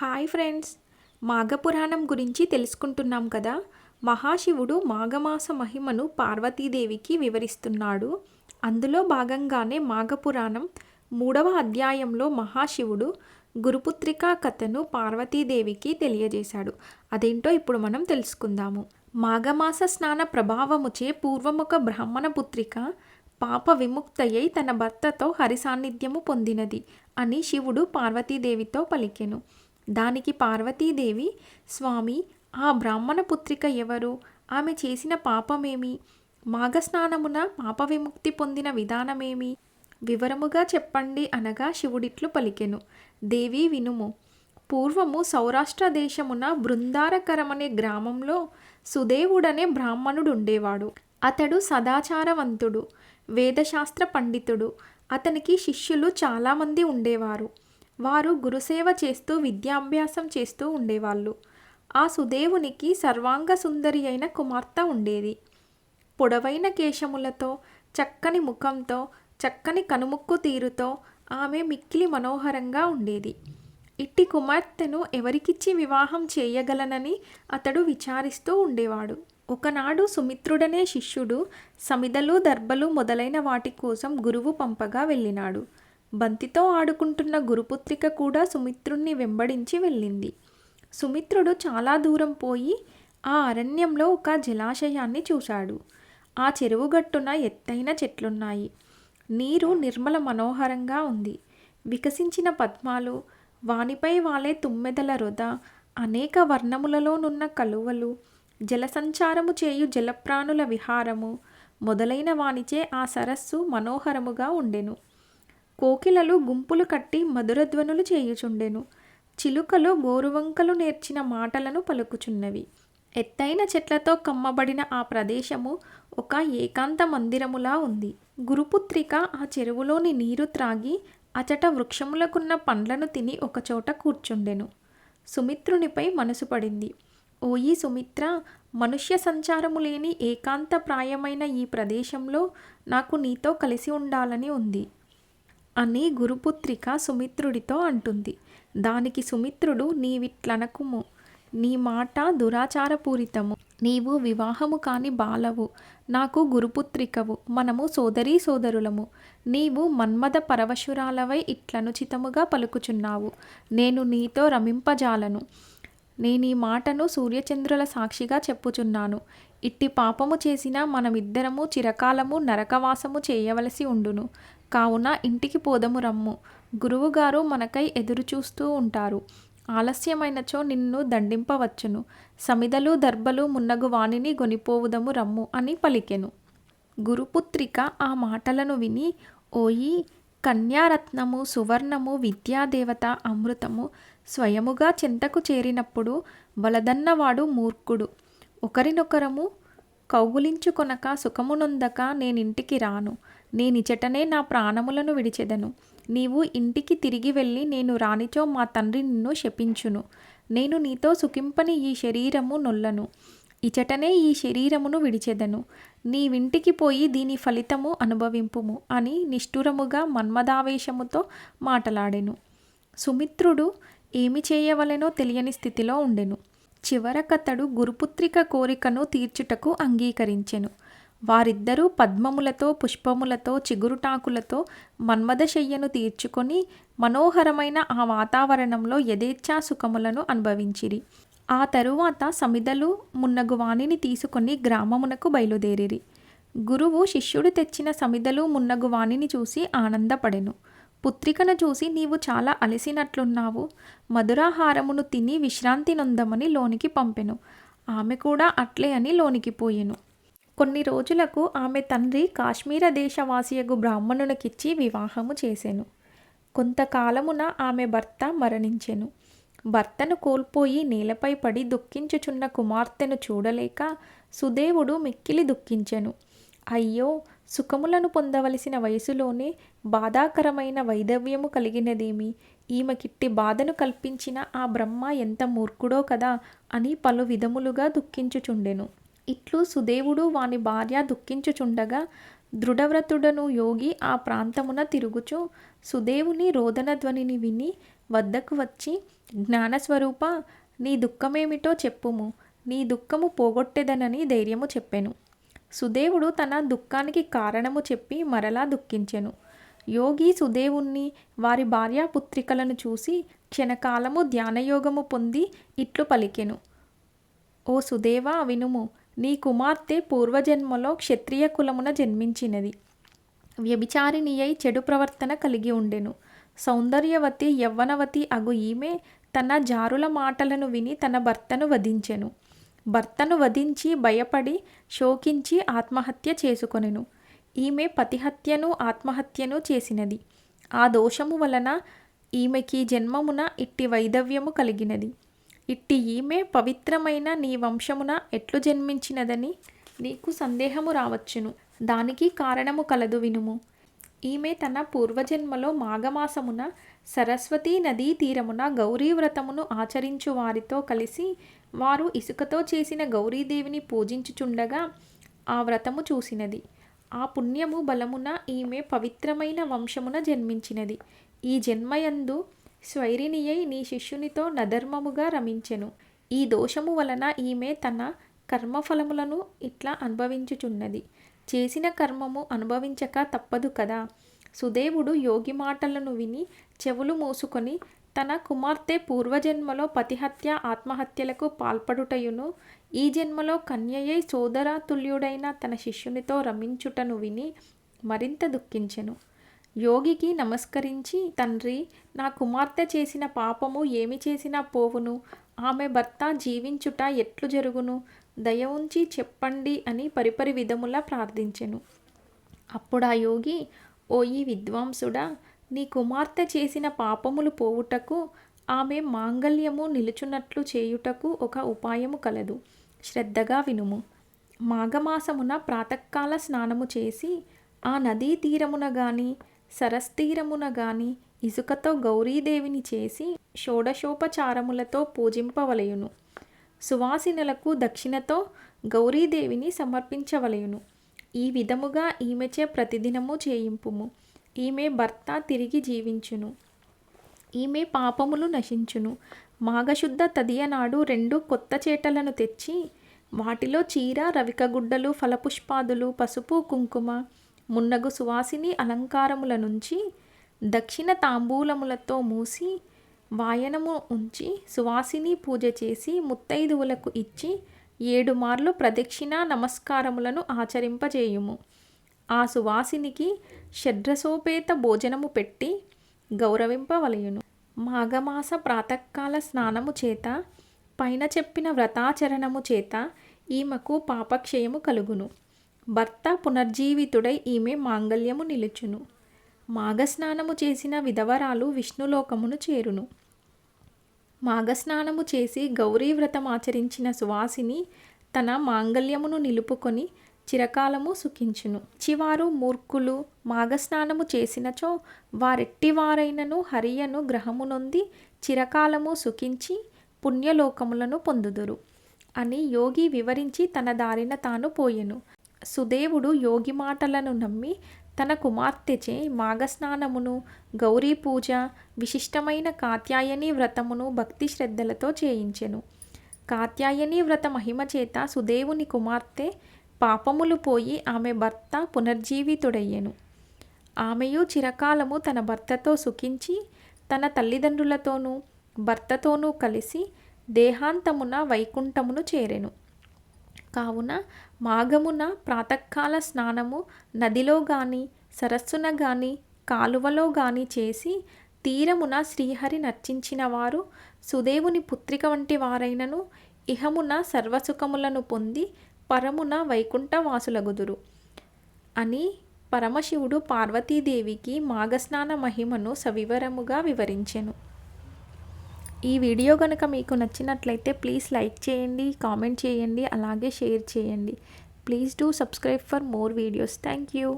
Hi friends. మాఘపురాణం గురించి తెలుసుకుంటున్నాం కదా? మహాశివుడు మాఘమాస మహిమను పార్వతీదేవికి వివరిస్తున్నాడు. అందులో భాగంగానే మాఘపురాణం మూడవ అధ్యాయంలో మహాశివుడు గురుపుత్రికా కథను పార్వతీదేవికి తెలియజేశాడు. అదేంటో ఇప్పుడు మనం తెలుసుకుందాము. మాఘమాస స్నాన ప్రభావముచే పూర్వముఖ బ్రాహ్మణ పుత్రిక పాప విముక్తయ్యై తన భర్తతో హరి సాన్నిధ్యము పొందినది అని శివుడు పార్వతీదేవితో పలికెను. దానికి పార్వతీదేవి స్వామి ఆ బ్రాహ్మణ పుత్రిక ఎవరు? ఆమె చేసిన పాపమేమి? మాఘస్నానమున పాప విముక్తి పొందిన విధానమేమి? వివరముగా చెప్పండి అనగా శివుడిట్లు పలికెను. దేవి వినుము. పూర్వము సౌరాష్ట్ర దేశమున బృందారకరమనే గ్రామంలో సుదేవుడనే బ్రాహ్మణుడు ఉండేవాడు అతడు సదాచారవంతుడు వేదశాస్త్ర పండితుడు. అతనికి శిష్యులు చాలామంది ఉండేవారు. వారు గురుసేవ చేస్తూ విద్యాభ్యాసం చేస్తూ ఉండేవాళ్ళు. ఆ సుదేవునికి సర్వాంగ సుందరి అయిన కుమార్తె ఉండేది. పొడవైన కేశములతో చక్కని ముఖంతో చక్కని కనుముక్కు తీరుతో ఆమె మిక్కిలి మనోహరంగా ఉండేది. ఇట్టి కుమార్తెను ఎవరికిచ్చి వివాహం చేయగలనని అతడు విచారిస్తూ ఉండేవాడు. ఒకనాడు సుమిత్రుడనే శిష్యుడు సమిదలు దర్భలు మొదలైన వాటి కోసం గురువు పంపగా వెళ్ళినాడు. బంతితో ఆడుకుంటున్న గురుపుత్రిక కూడా సుమిత్రుణ్ణి వెంబడించి వెళ్ళింది. సుమిత్రుడు చాలా దూరం పోయి ఆ అరణ్యంలో ఒక జలాశయాన్ని చూశాడు. ఆ చెరువు గట్టున ఎత్తైన చెట్లున్నాయి. నీరు నిర్మల మనోహరంగా ఉంది. వికసించిన పద్మాలు వానిపై వాలే తుమ్మెదల రొద అనేక వర్ణములలోనున్న కలువలు జలసంచారము చేయు జలప్రాణుల విహారము మొదలైన వానిచే ఆ సరస్సు మనోహరముగా ఉండెను. కోకిలలు గుంపులు కట్టి మధురధ్వనులు చేయుచుండెను. చిలుకలు గోరువంకలు నేర్చిన మాటలను పలుకుచున్నవి. ఎత్తైన చెట్లతో కమ్మబడిన ఆ ప్రదేశము ఒక ఏకాంత మందిరములా ఉంది. గురుపుత్రిక ఆ చెరువులోని నీరు త్రాగి అచట వృక్షములకున్న పండ్లను తిని ఒకచోట కూర్చుండెను. సుమిత్రునిపై మనసు పడింది. ఓయి సుమిత్ర మనుష్య సంచారము లేని ఏకాంత ప్రాయమైన ఈ ప్రదేశంలో నాకు నీతో కలిసి ఉండాలని ఉంది. అని గురుపుత్రిక సుమిత్రుడితో అంటుంది. దానికి సుమిత్రుడు నీవిట్లనకుము. నీ మాట దురాచారపూరితము. నీవు వివాహము కాని బాలవు. నాకు గురుపుత్రికవు. మనము సోదరీ సోదరులము. నీవు మన్మద పరవశురాలవై ఇట్లనుచితముగా పలుకుచున్నావు. నేను నీతో రమింపజాలను. నేను ఈ మాటను సూర్యచంద్రుల సాక్షిగా చెప్పుచున్నాను. ఇట్టి పాపము చేసిన మనమిద్దరము చిరకాలము నరకవాసము చేయవలసి ఉండును. కావున ఇంటికి పోదము రమ్ము. గురువుగారు మనకై ఎదురుచూస్తూ ఉంటారు. ఆలస్యమైనచో నిన్ను దండింపవచ్చును. సమిదలు దర్భలు మున్నగు వాణిని గొనిపోవుదము రమ్ము అని పలికెను. గురుపుత్రిక ఆ మాటలను విని ఓయి కన్యారత్నము సువర్ణము విద్యాదేవత అమృతము స్వయముగా చింతకు చేరినప్పుడు వలదన్నవాడు మూర్ఖుడు. ఒకరినొకరము కౌగులించుకొనక సుఖమునొందక నేనింటికి రాను. నేనిచటనే నా ప్రాణములను విడిచెదను. నీవు ఇంటికి తిరిగి వెళ్ళి నేను రానిచో మా తండ్రి నిన్ను శపించును. నేను నీతో సుఖింపని ఈ శరీరము నొల్లను. ఇచటనే ఈ శరీరమును విడిచెదను. నీవింటికి పోయి దీని ఫలితము అనుభవింపుము అని నిష్ఠురముగా మన్మదావేశముతో మాటలాడెను. సుమిత్రుడు ఏమి చేయవలెనో తెలియని స్థితిలో ఉండెను. చివరకతడు గురుపుత్రిక కోరికను తీర్చుటకు అంగీకరించెను. వారిద్దరూ పద్మములతో పుష్పములతో చిగురుటాకులతో మన్మదశయ్యను తీర్చుకొని మనోహరమైన ఆ వాతావరణంలో యథేచ్ఛా సుఖములను అనుభవించిరి. ఆ తరువాత సమిదలు మున్నగు వాణిని తీసుకొని గ్రామమునకు బయలుదేరిరి. గురువు శిష్యుడు తెచ్చిన సమిదలు మున్నగు వాణిని చూసి ఆనందపడెను. పుత్రికను చూసి నీవు చాలా అలసినట్లున్నావు. మధురాహారమును తిని విశ్రాంతి నొందమని లోనికి పంపెను. ఆమె కూడా అట్లే అని లోనికి పోయెను. కొన్ని రోజులకు ఆమె తండ్రి కాశ్మీర దేశవాసియగు బ్రాహ్మణునికిచ్చి వివాహము చేసెను. కొంతకాలమున ఆమె భర్త మరణించెను. భర్తను కోల్పోయి నేలపై పడి దుఃఖించుచున్న కుమార్తెను చూడలేక సుదేవుడు మిక్కిలి దుఃఖించెను. అయ్యో సుఖములను పొందవలసిన వయసులోనే బాధాకరమైన వైధవ్యము కలిగినదేమి? ఈమెకిట్టి బాధను కల్పించిన ఆ బ్రహ్మ ఎంత మూర్ఖుడో కదా అని పలు విధములుగా దుఃఖించుచుండెను. ఇట్లు సుదేవుడు వాని భార్య దుఃఖించుచుండగా దృఢవ్రతుడను యోగి ఆ ప్రాంతమున తిరుగుచు సుదేవుని రోదన ధ్వనిని విని వద్దకు వచ్చి జ్ఞానస్వరూప నీ దుఃఖమేమిటో చెప్పుము. నీ దుఃఖము పోగొట్టెదనని ధైర్యము చెప్పెను సుదేవుడు తన దుఃఖానికి కారణము చెప్పి మరలా దుఃఖించెను. యోగి సుదేవుణ్ణి వారి భార్యాపుత్రికలను చూసి క్షణకాలము ధ్యానయోగము పొంది ఇట్లు పలికెను. ఓ సుదేవా వినుము. నీ కుమార్తె పూర్వజన్మలో క్షత్రియ కులమున జన్మించినది. వ్యభిచారిణి అయి చెడు ప్రవర్తన కలిగి ఉండెను. సౌందర్యవతి యవ్వనవతి అగు ఈమె తన జారుల మాటలను విని తన భర్తను వధించెను. భర్తను వధించి భయపడి శోకించి ఆత్మహత్య చేసుకొనెను. ఈమె పతిహత్యను ఆత్మహత్యను చేసినది. ఆ దోషము వలన ఈమెకి జన్మమున ఇట్టి వైధవ్యము కలిగినది. ఇట్టి ఈమె పవిత్రమైన నీ వంశమున ఎట్లు జన్మించినదని నీకు సందేహము రావచ్చును. దానికి కారణము కలదు వినుము. ఈమె తన పూర్వజన్మలో మాఘమాసమున సరస్వతీ నదీ తీరమున గౌరీ వ్రతమును ఆచరించు వారితో కలిసి వారు ఇసుకతో చేసిన గౌరీదేవిని పూజించుచుండగా ఆ వ్రతము చూసినది. ఆ పుణ్యము బలమున ఈమె పవిత్రమైన వంశమున జన్మించినది. ఈ జన్మయందు స్వైరినియై నీ శిష్యునితో నధర్మముగా రమించెను. ఈ దోషము వలన ఈమె తన కర్మఫలములను ఇట్లా అనుభవించుచున్నది. చేసిన కర్మము అనుభవించక తప్పదు కదా. సుదేవుడు యోగి మాటలను విని చెవులు మూసుకొని తన కుమార్తె పూర్వజన్మలో పతిహత్య ఆత్మహత్యలకు పాల్పడుటయును ఈ జన్మలో కన్యయై సోదరాతుల్యుడైన తన శిష్యునితో రమించుటను విని మరింత దుఃఖించెను. యోగికి నమస్కరించి తండ్రి నా కుమార్తె చేసిన పాపము ఏమి చేసినా పోవును. ఆమె భర్త జీవించుట ఎట్లు జరుగును? దయ ఉంచి చెప్పండి అని పరిపరి విధములా ప్రార్థించెను. అప్పుడు ఆ యోగి ఓ ఈ విద్వాంసుడా నీ కుమార్తె చేసిన పాపములు పోవుటకు ఆమె మాంగల్యము నిలుచున్నట్లు చేయుటకు ఒక ఉపాయము కలదు. శ్రద్ధగా వినుము. మాఘమాసమున ప్రాతకాల స్నానము చేసి ఆ నదీ తీరమున గాని సరస్తీరమున గాని ఇసుకతో గౌరీదేవిని చేసి షోడశోపచారములతో పూజింపవలయును. సువాసినలకు దక్షిణతో గౌరీదేవిని సమర్పించవలయును. ఈ విధముగా ఈమెచే ప్రతిదినము చేయింపుము. ఈమె భర్త తిరిగి జీవించును. ఈమె పాపములు నశించును. మాఘశుద్ధ తదియనాడు రెండు కొత్త చేటలను తెచ్చి వాటిలో చీర రవికగుడ్డలు ఫలపుష్పాదులు పసుపు కుంకుమ మున్నగు సువాసిని అలంకారముల నుంచి దక్షిణ తాంబూలములతో మూసి వాయనము ఉంచి సువాసిని పూజ చేసి ముత్తైదువులకు ఇచ్చి ఏడు మార్లు ప్రదక్షిణ నమస్కారములను ఆచరింపజేయుము. ఆ సువాసినికి షడ్రసోపేత భోజనము పెట్టి గౌరవింపవలయును మాఘమాస ప్రాతకాల స్నానము చేత పైన చెప్పిన వ్రతాచరణము చేత ఈమెకు పాపక్షయము కలుగును. భర్త పునర్జీవితుడై ఈమె మాంగల్యము నిలుచును. మాఘస్నానము చేసిన విధవరాలు విష్ణులోకమును చేరును. మాఘస్నానము చేసి గౌరీ వ్రతం ఆచరించిన సువాసిని తన మాంగల్యమును నిలుపుకొని చిరకాలము సుఖించును. చివారు మూర్ఖులు మాఘస్నానము చేసినచో వారెట్టివారైనను హరియను గ్రహమునొంది చిరకాలము సుఖించి పుణ్యలోకములను పొందుదురు. అని యోగి వివరించి తన దారిన తాను పోయెను. సుదేవుడు యోగి మాటలను నమ్మి తన కుమార్తెచే మాఘస్నానమును గౌరీ పూజ విశిష్టమైన కాత్యాయని వ్రతమును భక్తి శ్రద్ధలతో చేయించెను. కాత్యాయని వ్రత మహిమ చేత సుదేవుని కుమార్తె పాపములు పోయి ఆమె భర్త పునర్జీవితుడయ్యెను. ఆమెయు చిరకాలము తన భర్తతో సుఖించి తన తల్లిదండ్రులతోనూ భర్తతోనూ కలిసి దేహాంతమున వైకుంఠమును చేరెను. కావున మాఘమున ప్రాతకాల స్నానము నదిలో గాని సరస్సున గాని కాలువలో గాని చేసి తీరమున శ్రీహరి నర్చించిన వారు సుదేవుని పుత్రిక వంటి వారైనను ఇహమున సర్వసుఖములను పొంది పరమున వైకుంఠవాసులగుదురు. అని పరమశివుడు పార్వతీదేవికి మాఘస్నాన మహిమను సవివరముగా వివరించెను. ఈ వీడియో కనుక మీకు నచ్చినట్లయితే ప్లీజ్ లైక్ చేయండి కామెంట్ చేయండి అలాగే షేర్ చేయండి. Please do subscribe for more videos. Thank you.